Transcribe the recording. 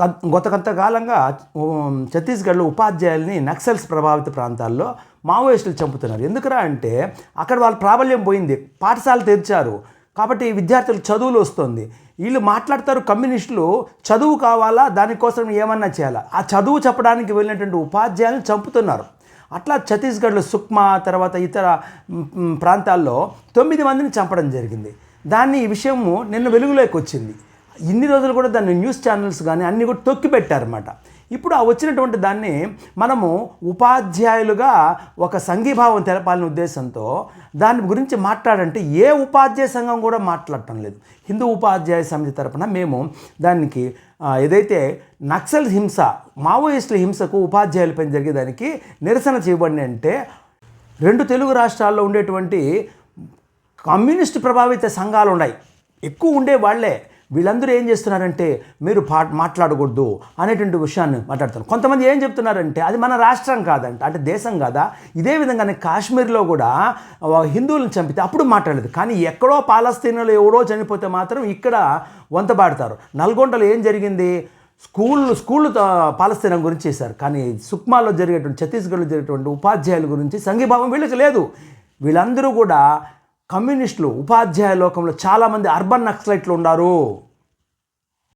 గత కొంతకాలంగా ఛత్తీస్గఢ్లో ఉపాధ్యాయుల్ని నక్సల్స్ ప్రభావిత ప్రాంతాల్లో మావోయిస్టులు చంపుతున్నారు. ఎందుకురా అంటే అక్కడ వాళ్ళ ప్రాబల్యం పోయింది. పాఠశాల తెరిచారు. కాబట్టి విద్యార్థులకు చదువులు వస్తుంది. వీళ్ళు మాట్లాడతారు కమ్యూనిస్టులు. చదువు కావాలా? దానికోసం ఏమన్నా చేయాలా? ఆ చదువు చెప్పడానికి వెళ్ళినటువంటి ఉపాధ్యాయులను చంపుతున్నారు. అట్లా ఛత్తీస్గఢ్లో సుక్మా తర్వాత ఇతర ప్రాంతాల్లో తొమ్మిది మందిని చంపడం జరిగింది. దాన్ని ఈ విషయము నిన్న వెలుగులోకి వచ్చింది. ఇన్ని రోజులు కూడా దాన్ని న్యూస్ ఛానల్స్ కానీ అన్నీ కూడా తొక్కి పెట్టారన్నమాట. ఇప్పుడు ఆ వచ్చినటువంటి దాన్ని మనము ఉపాధ్యాయులుగా ఒక సంఘీభావం తెలపాలనే ఉద్దేశంతో దాని గురించి మాట్లాడంటే ఏ ఉపాధ్యాయ సంఘం కూడా మాట్లాడటం లేదు. హిందూ ఉపాధ్యాయ సమితి తరపున మేము దానికి ఏదైతే నక్సల్ హింస మావోయిస్టుల హింసకు ఉపాధ్యాయులపై జరిగేదానికి నిరసన చేయబడి అంటే రెండు తెలుగు రాష్ట్రాల్లో ఉండేటువంటి కమ్యూనిస్ట్ ప్రభావిత సంఘాలు ఉన్నాయి ఎక్కువ ఉండే వాళ్ళే. వీళ్ళందరూ ఏం చేస్తున్నారంటే మీరు పా మాట్లాడకూడదు అనేటువంటి విషయాన్ని మాట్లాడుతున్నారు. కొంతమంది ఏం చెప్తున్నారంటే అది మన రాష్ట్రం కాదంట అంటే దేశం కాదా? ఇదే విధంగానే కాశ్మీర్లో కూడా హిందువులను చంపితే అప్పుడు మాట్లాడలేదు. కానీ ఎక్కడో పాలస్తీనాలో ఎవడో చనిపోతే మాత్రం ఇక్కడ వంతబాడతారు. నల్గొండలో ఏం జరిగింది? స్కూల్ స్కూల్ పాలస్తీనం గురించి చేశారు. కానీ సుక్మాలో జరిగేటువంటి ఛత్తీస్గఢ్లో జరిగేటువంటి ఉపాధ్యాయుల గురించి సంఘీభావం వీళ్ళకి లేదు. వీళ్ళందరూ కూడా కమ్యూనిస్టులు ఉపాధ్యాయ లోకంలో చాలామంది అర్బన్ నక్సలైట్లు ఉన్నారు.